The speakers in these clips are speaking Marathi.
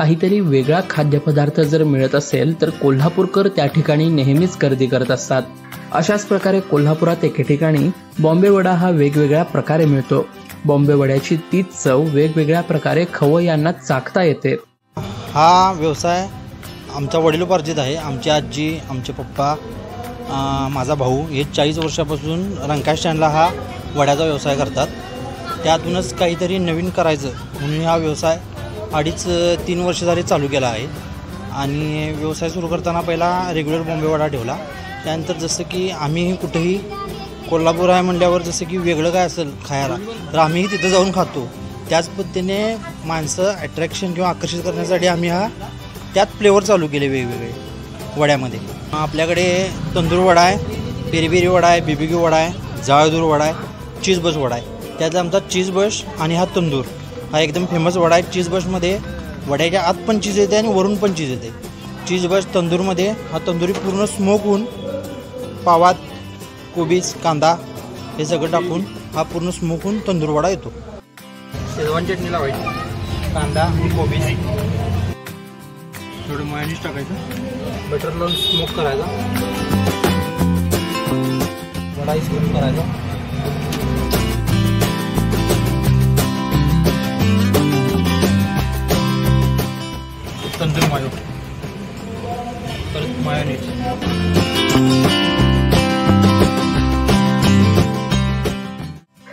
काहीतरी वेगळा खाद्यपदार्थ जर मिळत असेल तर कोल्हापूरकर त्या ठिकाणी नेहमीच गर्दी करत असतात. अशाच प्रकारे कोल्हापुरात एके ठिकाणी बॉम्बे वडा हा वेगवेगळ्या प्रकारे मिळतो. बॉम्बे वड्याची तीच चव वेगवेगळ्या प्रकारे खवय्यांना चाकता येते. हा व्यवसाय आमचा वडिलोपार्जित आहे. आमची आजी आमचे पप्पा माझा भाऊ हे चाळीस वर्षापासून रंकाळ स्टँडला हा वड्याचा व्यवसाय करतात. त्यातूनच काहीतरी नवीन करायचं म्हणून हा व्यवसाय अडीच तीन वर्ष झाले चालू केला आहे. आणि व्यवसाय सुरू करताना पहिला रेग्युलर बॉम्बे वडा ठेवला. त्यानंतर जसं की आम्ही कुठेही कोल्हापूर आहे म्हणल्यावर जसं की वेगळं काय असेल खायला तर आम्हीही तिथं जाऊन खातो. त्याच पद्धतीने माणसं अट्रॅक्शन किंवा आकर्षित करण्यासाठी आम्ही हा त्यात फ्लेवर चालू केले वेगवेगळे वड्यामध्ये. आपल्याकडे तंदूर वडा आहे पेरी वडा आहे बीबीक्यू वडा आहे जाळदूर वडा आहे चीज बस वडा आहे. त्यात आमचा चीज बस आणि हा तंदूर. हा एकदम फेमस वडा आहे. चीज बसमध्ये वड्याच्या आत पण चीज येते आणि वरून पण चीज येते. चीज बस तंदूरमध्ये हा तंदुरी पूर्ण स्मोक होऊन पावात कोबीज कांदा हे सगळं टाकून हा पूर्ण स्मोक होऊन तंदूर वडा येतो. शेजवान चटणी लावायची. कांदा आणि कोबीज. थोडं मायोनीज टाकायचं. बटर लावून स्मोक करायचा. वडा स्मोक करायचा.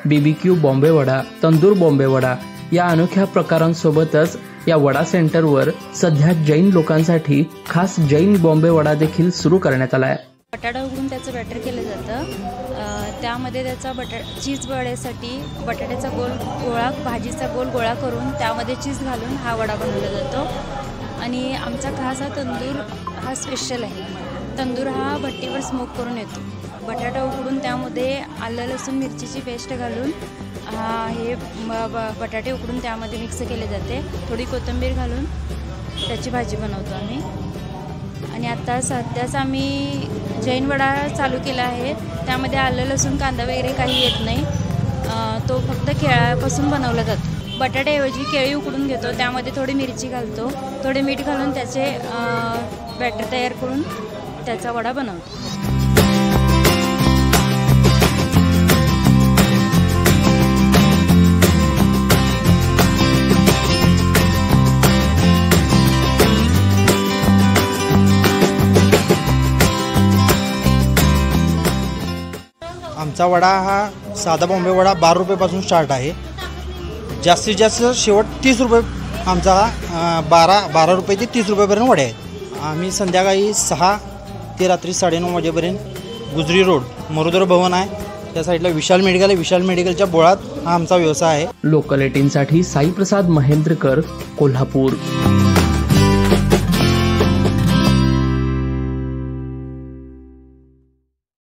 बीबीक्यू बॉम्बे वडा तंदूर बॉम्बे वडा या अनोख्या प्रकारांसोबतच या वडा सेंटरवर सध्या जैन लोकांसाठी खास जैन बॉम्बे वडा देखील सुरू करण्यात आला आहे. बटाटा उघडून त्याचं बॅटर केलं जातं. त्यामध्ये त्याचा बटा चीज वड्यासाठी बटाट्याचा गोल गोळा भाजीचा गोल गोळा करून त्यामध्ये चीज घालून हा वडा बनवला जातो. आणि आमचा खास हा तंदूर हा स्पेशल आहे. तंदूर हा भट्टीवर स्मोक करून येतो. बटाटा उकडून त्यामध्ये आलं लसूण मिरचीची पेस्ट घालून हा हे ब- बटाटे उकडून त्यामध्ये मिक्स केले जाते. थोडी कोथिंबीर घालून त्याची भाजी बनवतो आम्ही. आणि आता सध्याच आम्ही जैन वडा चालू केला आहे. त्यामध्ये आलं लसूण कांदा वगैरे काही येत नाही. तो फक्त केळापासून बनवला जातो. बटाट्याऐवजी केळी उकडून घेतो. त्यामध्ये थोडी मिरची घालतो. थोडे मीठ घालून त्याचे बॅटर तयार करून त्याचा वडा बनवतो. आमचा वडा हा साधा बॉम्बे वडा बारा रुपयेपासून स्टार्ट आहे. जास्तीत जास्त शेवट तीस रुपये आमचा बारा बारा रुपये ते तीस रुपयेपर्यंत वडे आहेत. आम्ही संध्याकाळी सहा ते रात्री साडेनऊ वाजेपर्यंत गुजरी रोड मरुदर भवन आहे. त्या साईडला विशाल मेडिकल आहे. विशाल मेडिकलच्या बोळात हा आमचा व्यवसाय आहे. लोकल एटीनसाठी साईप्रसाद महेंद्रकर कोल्हापूर.